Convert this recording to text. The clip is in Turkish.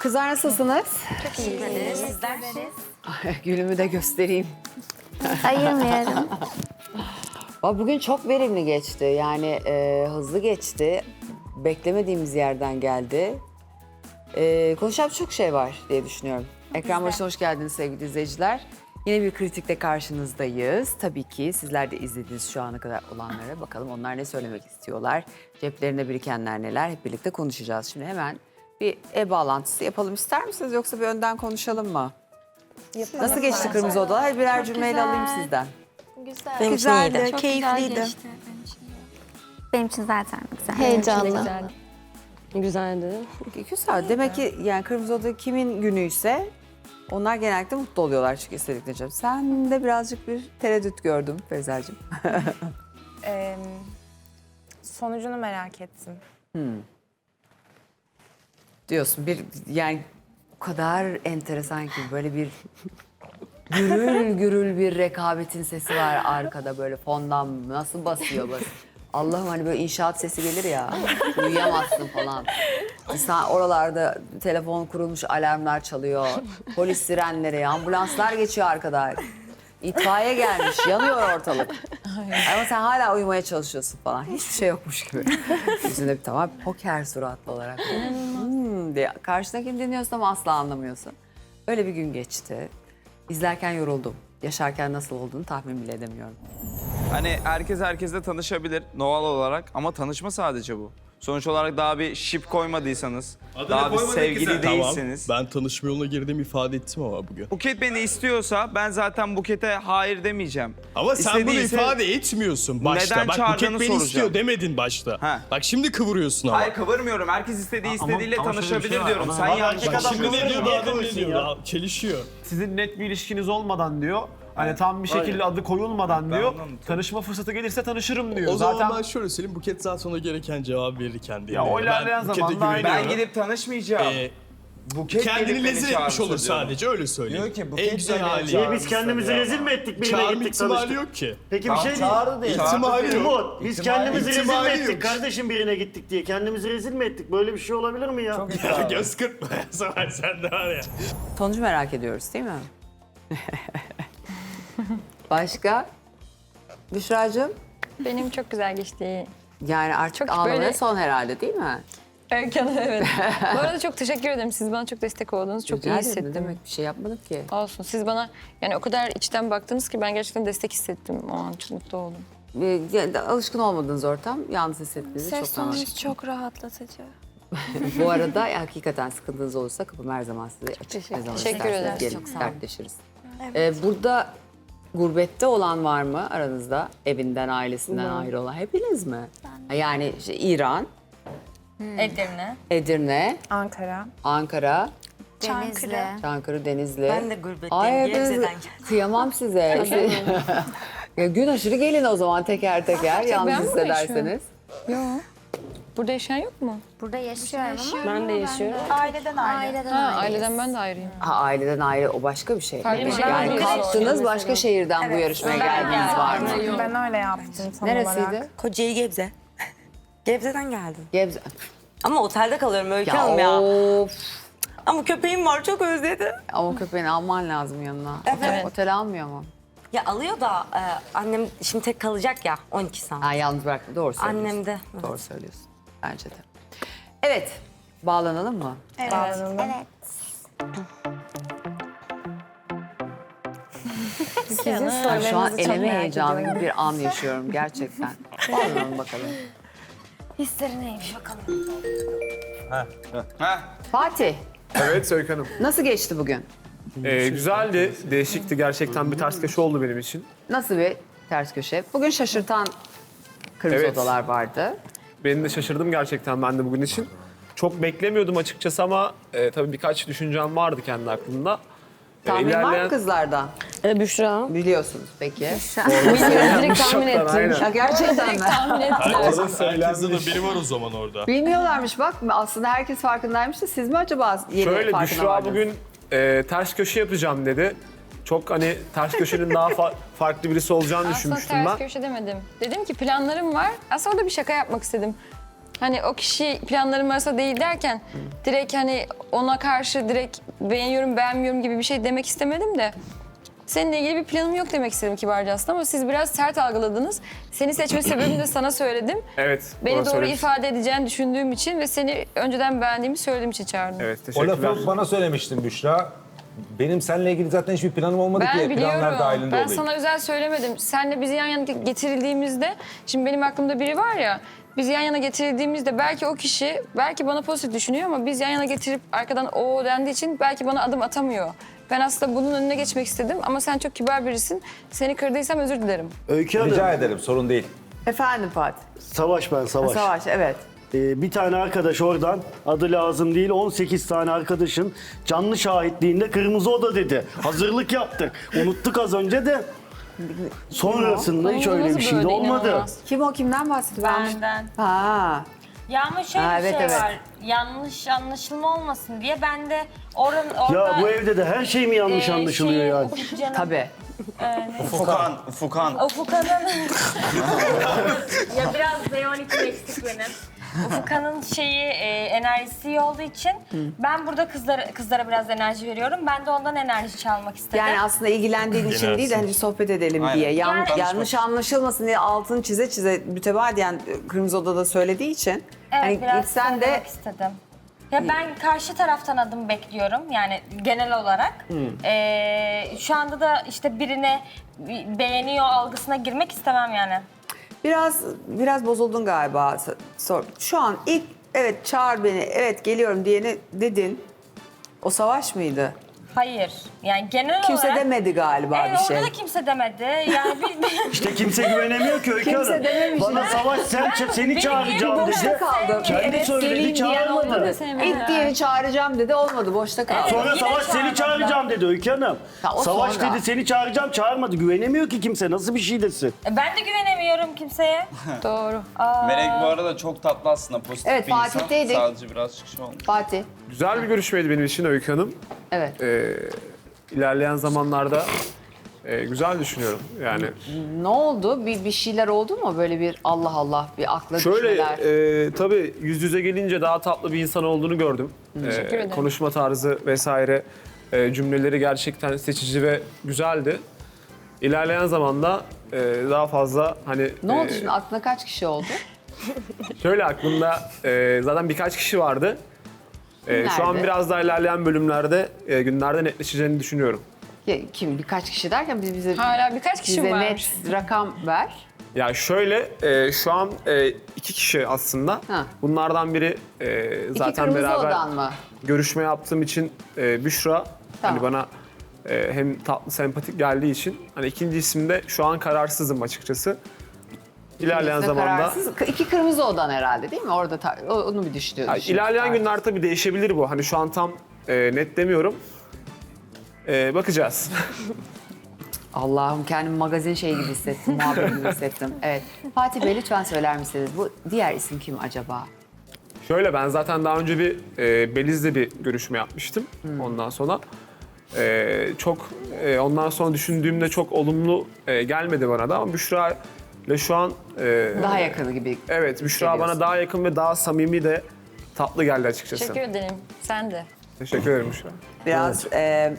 Kızlar nasılsınız? Sizler? Gülümü de göstereyim. Ayırmıyorum. Aa, Bugün çok verimli geçti. Yani e, hızlı geçti. Beklemediğimiz yerden geldi. E, konuşacak çok şey var diye düşünüyorum. Ekran başına hoş geldiniz sevgili izleyiciler. Yine bir kritikle karşınızdayız. Tabii ki sizler de izlediniz şu ana kadar olanlara. Bakalım onlar ne söylemek istiyorlar. Ceplerinde birikenler neler hep birlikte konuşacağız. Şimdi hemen bir e-bağlantısı yapalım ister misiniz yoksa bir önden konuşalım mı? Nasıl geçti Kırmızı Odalar? Birer cümleyle alayım sizden. Güzel. Güzeldi, keyifliydi. Benim için zaten güzel. Heyecanlı. Güzeldi. Güzel. Demek ki yani Kırmızı Oda kimin günüyse onlar genellikle mutlu oluyorlar çünkü istedikleri. Sen de birazcık bir tereddüt gördüm Feyza'cığım. Ee, sonucunu merak ettim. Diyorsun bir yani o kadar enteresan ki böyle bir gürül gürül bir rekabetin sesi var arkada böyle fondan nasıl basıyor bas. Allah'ım hani böyle inşaat sesi gelir ya uyuyamazsın falan. İnsan oralarda telefon kurulmuş alarmlar çalıyor. Polis sirenleri, ambulanslar geçiyor arkada. İtfaiye gelmiş, yanıyor ortalık. Ama sen hala uyumaya çalışıyorsun falan. Hiçbir şey yokmuş gibi. Yüzünde bir tamam poker suratlı olarak. Hmm diye. Karşındakini dinliyorsun ama asla anlamıyorsun. Öyle bir gün geçti. İzlerken yoruldum. Yaşarken nasıl olduğunu tahmin bile edemiyorum. Hani herkes herkesle tanışabilir doğal olarak ama tanışma sadece bu. Sonuç olarak daha bir şip koymadıysanız, daha bir sevgili değilseniz. Tamam. Ben tanışma yoluna girdiğimi ifade ettim ama bugün. Buket beni istiyorsa ben zaten Buket'e hayır demeyeceğim. Ama sen bunu İstediyse- ifade etmiyorsun başta. Neden Bak çağırdığını Buket beni soracağım. istiyor demedin başta. Ha. Bak şimdi kıvırıyorsun ama. Hayır kıvırmıyorum. Herkes istediği istediğiyle ama şöyle bir tanışabilir şey var. diyorum. Ama Sen yanlış erkek Bak adam şimdi ne kıvırıyor, diyor ne diyor? çelişiyor. Sizin net bir ilişkiniz olmadan diyor. Hani tam bir şekilde adı koyulmadan diyor. anladım. Tanışma fırsatı gelirse tanışırım diyor. O Zaten zaman ben şöyle söyleyeyim. Buket zaten ona gereken cevabı verir kendi. Ya o ilerleyen zamanda aynı. Ben gidip tanışmayacağım. Ee, Buket kendini gelip beni rezil etmiş çağırsa olur diyorum. sadece öyle söyleyeyim. Diyor ki Buket en güzel beni hali. çağırsa Biz kendimizi rezil mi ettik birine Çağırma gittik ihtimali tanıştık? yok ki. Peki bir şey diyeyim. Çağırdı diye. İhtimali yok. Umut biz kendimizi rezil mi İhtimali ettik yok. kardeşim birine gittik diye? Kendimizi rezil mi ettik? Böyle bir şey olabilir mi ya? Ya göz kırpma ya Sefer sen de var ya. Sonucu merak ediyoruz değil mi? Başka? Büşra'cığım? Benim çok güzel geçti. Yani artık Çok ağlamaya böyle- son herhalde değil mi? Hanım evet. Bu arada çok teşekkür ederim. Siz bana çok destek oldunuz. Çok Rica iyi hissettim. Ne demek bir şey yapmadım ki. Olsun. Siz bana yani o kadar içten baktınız ki ben gerçekten destek hissettim. O an çok mutlu oldum. Yani alışkın olmadığınız ortam yalnız hissettiğinizi çok normal. çok rahatlatıcı. Bu arada hakikaten sıkıntınız olursa kapım her zaman size açık. teşekkür- zaman teşekkür ederim. Gelin, Çok sağ olun. dertleşiriz. Ee, burada gurbette olan var mı aranızda? Evinden, ailesinden ayrı olan. Hepiniz mi? Yani işte İran, Edirne. Edirne, Ankara. Ankara, Denizli. Çankırı, Denizli. Ben de gurbetteyim. Ay hepiniz- Gebze'den geldim. Kıyamam size. ya gün aşırı gelin o zaman teker teker yalnız ben hissederseniz. Yok. Burada yaşayan yok mu? Burada yaşıyorum ama Ben de yaşıyorum. Aileden ayrı. aileden Ha, ayrıyız. aileden ben de ayrıyım. Ha, aileden ayrı o başka bir şey. Farklı bir şey. yani Ben kalktınız başka şehirden bu yarışmaya geldiniz var mı? Ben öyle yaptım tam Neresiydi? olarak. Kocaeli Gebze. Gebze'den geldim. Gebze. Ama otelde kalıyorum Öykü Ya, Hanım ya. of. Ama köpeğim var çok özledim. Ama köpeğini alman lazım yanına. Evet. Otel almıyor mu? Ya alıyor da e, annem şimdi tek kalacak ya 12 saat. Ha, yalnız bırakma. Doğru söylüyorsun. Annem de. Doğru söylüyorsun. Bence de. Evet. Bağlanalım mı? Evet. Evet. Sizin Ben şu an sorularınızı çok eleme merak heyecanlı ediyorum. bir an yaşıyorum gerçekten. Bağlanalım bakalım. Hisleri neymiş bakalım. Fatih, Evet Öykü Hanım. nasıl geçti bugün? Ee, güzeldi, değişikti. Gerçekten bir ters köşe oldu benim için. Nasıl bir ters köşe? Bugün şaşırtan kırmızı Evet. odalar vardı. Beni de şaşırdım gerçekten ben de bugün için. Çok beklemiyordum açıkçası ama e, tabii birkaç düşüncem vardı kendi aklımda. E, Tahmin var mı ilerleyen- kızlardan? Ee, Büşra. Biliyorsunuz peki. Direkt tahmin Şoktan, ettim. aynen. Ya gerçekten mi? Tahmin ettim. Herkesin de biri var o zaman orada. Bilmiyorlarmış bak aslında herkes farkındaymış da siz mi acaba yeni Şöyle farkına Büşra vardınız? bugün e, ters köşe yapacağım dedi. Çok hani ters köşenin daha fa- farklı birisi olacağını Aslında düşünmüştüm ters ben. köşe demedim. Dedim ki planlarım var. Aslında orada bir şaka yapmak istedim. hani o kişi planlarım arasında değil derken direkt hani ona karşı direkt beğeniyorum beğenmiyorum gibi bir şey demek istemedim de seninle ilgili bir planım yok demek istedim kibarca aslında ama siz biraz sert algıladınız. Seni seçme sebebimi de sana söyledim. Evet. Beni doğru söylemiş- ifade edeceğini düşündüğüm için ve seni önceden beğendiğimi söylediğim için çağırdım. Evet O teşekkürler. lafı bana söylemiştin Büşra. Benim seninle ilgili zaten hiçbir planım olmadı Ben ki planlar biliyorum. dahilinde Ben olayım. sana özel söylemedim. Senle bizi yan yana getirildiğimizde, şimdi benim aklımda biri var ya, bizi yan yana getirildiğimizde belki o kişi, belki bana pozitif düşünüyor ama biz yan yana getirip arkadan o dendiği için belki bana adım atamıyor. Ben aslında bunun önüne geçmek istedim ama sen çok kibar birisin. Seni kırdıysam özür dilerim. Öykü Hanım. Rica ederim sorun değil. Efendim Fatih. Savaş ben savaş. Savaş evet. Ee, bir tane arkadaş oradan adı lazım değil 18 tane arkadaşın canlı şahitliğinde kırmızı oda dedi. Hazırlık yaptık. Unuttuk az önce de. Sonrasında hiç öyle bir şey de olmadı. inanılmaz. Kim o kimden bahsediyor? Ben- Benden. Ha. Ya ama şöyle Ha, bir evet, şey evet. var. Yanlış anlaşılma olmasın diye ben de oranın orada... Ya bu evde de her şey mi yanlış e, anlaşılıyor şeyi, yani? Can'ın- Tabii. Fukan, Fukan. Ufuka'nın... ya biraz B12 eksik benim. Ufuka'nın şeyi e, enerjisi iyi olduğu için ben burada kızlara, kızlara biraz enerji veriyorum. Ben de ondan enerji çalmak istedim. Yani aslında ilgilendiğin için değil de hani sohbet edelim Aynen. diye. Yan- Yani- yanlış anlaşılmasın diye altını çize çize mütevadiyen e, Kırmızı Oda'da söylediği için. Evet hani biraz gitsen de söylemek istedim. Ya ben karşı taraftan adım bekliyorum yani genel olarak. Ee, şu anda da işte birine beğeniyor algısına girmek istemem yani. Biraz biraz bozuldun galiba. Sor. Şu an ilk evet çağır beni evet geliyorum diyeni dedin. O savaş mıydı? Hayır. Yani genel Kimse olarak... demedi galiba Evet, bir şey. orada da kimse demedi. Yani bir, İşte kimse güvenemiyor ki Öykü Kimse Hanım. dememiş. Bana savaş sen seni Benim çağıracağım yerim dedi. Boşta kaldı. Kendi evet, söyledi, diyen çağırmadı. olmadı. İlk diyeni çağıracağım dedi olmadı boşta kaldı. Sonra yine Savaş seni çağırmadılar. çağıracağım dedi Öykü Hanım. Ha, o Savaş sonra. dedi seni çağıracağım çağırmadı. Güvenemiyor ki kimse. Nasıl bir şey desin? ben de güvenemiyorum kimseye. Doğru. Melek bu arada çok tatlı aslında pozitif Evet, bir insan. Fatih'teydik. Sadece birazcık şey olmuş. Fatih. Güzel bir görüşmeydi benim için Öykü Hanım. Evet. Ee, ilerleyen zamanlarda e, güzel düşünüyorum. Yani Ne oldu? Bir, bir şeyler oldu mu? Böyle bir Allah Allah bir akla şöyle düşmeler. e, tabii yüz yüze gelince daha tatlı bir insan olduğunu gördüm. Teşekkür Ee, ederim. konuşma tarzı vesaire e, cümleleri gerçekten seçici ve güzeldi. İlerleyen zamanda e, daha fazla hani Ne oldu e, şimdi? Aklına kaç kişi oldu? Şöyle aklımda e, zaten birkaç kişi vardı. E, şu an Nerede? biraz daha ilerleyen bölümlerde e, günlerde netleşeceğini düşünüyorum. Ya, Kim? Birkaç kişi derken biz bize, Hala birkaç kişi bize net rakam ver. Ya şöyle e, şu an e, iki kişi aslında. Ha. Bunlardan biri e, İki zaten kırmızı beraber odan mı? görüşme yaptığım için e, Büşra. Tamam. Hani bana e, hem tatlı sempatik geldiği için hani ikinci isimde şu an kararsızım açıkçası. İlerleyen Bizde zamanda kararsız. K- İki kırmızı odan herhalde değil mi? Orada ta- o- onu bir düşünüyoruz. Ya şimdi. ilerleyen günler tabii değişebilir bu. Hani şu an tam e, net demiyorum. E, bakacağız. Allah'ım kendimi magazin şeyi gibi hissettim, muhabir gibi hissettim. Evet. Fatih Bey lütfen söyler misiniz? Bu diğer isim kim acaba? Şöyle ben zaten daha önce bir e, Beliz'le bir görüşme yapmıştım ondan sonra. E, çok e, ondan sonra düşündüğümde çok olumlu e, gelmedi bana da ama Büşra ile şu an e, Daha yakını gibi. Evet Büşra Geliyorsun. bana daha yakın ve daha samimi de tatlı geldi açıkçası. Teşekkür ederim. Sen de. Teşekkür ederim Büşra. Biraz e,